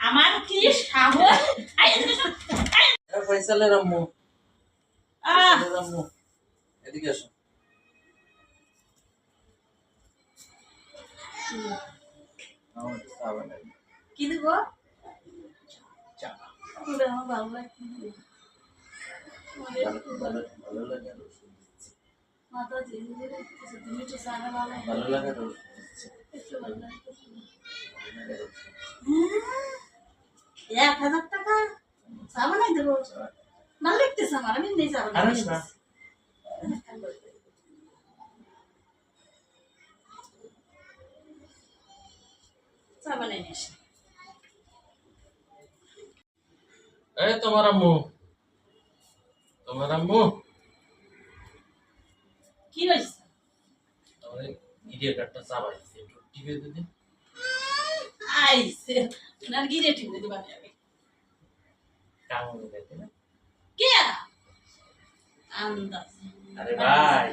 আমার কি সাহস? ফয়সালের আম্মু আম্মু এদিকে আসো কি দিব ভালো লাগে। এক হাজার টাকা চা বানাই দেবো। ভালো লাগতেছে আমার আমি নেই চা বানাই আরে না। চা বানাই নিয়ে আসি। এই তোমার আম্মু। তোমার আম্মু। কি হয়েছে? আমার ইডিয়া কার্ডটা চা একটু টিপে দিদি ওনার গিরে ঠিক কে আন্দাজ। আরে ভাই।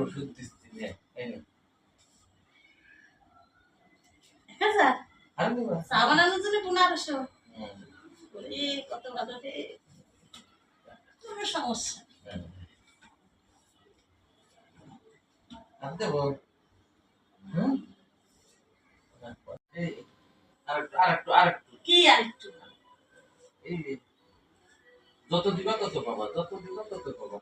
ওষুধ দিচ্ছি নে এই নে। জন্য ওরে কত ভালো রে। কোনো সমস্যা। হুম? এই আরেকটু আরেকটু আরেকটু। কি আর একটু এই নে। যত দিবা তত পাবা যত দিবা তত পাবা।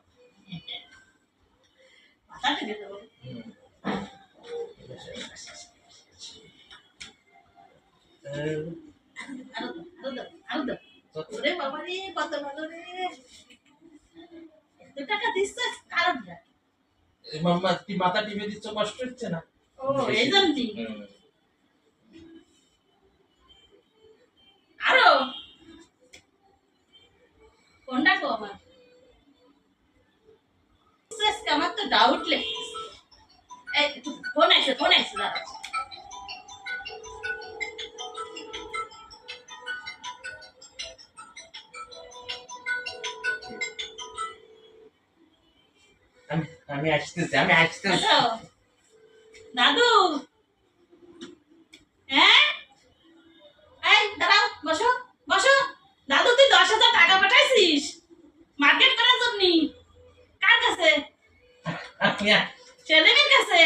মাথা টিপে দিচ্ছ কষ্ট হচ্ছে না? ও এই হুম। আরও কোনটা কো আমার আজকে আমার তো ডাউট লেগেছে। একটু ফোন আইসে ফোন আইসে দাঁড়া আমি আসতেছি আমি আসতেছি। দাদু ছেলেমেয়ের কাছে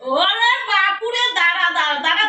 ওরে বাপুরে দাঁড়া দাঁড়া দাঁড়া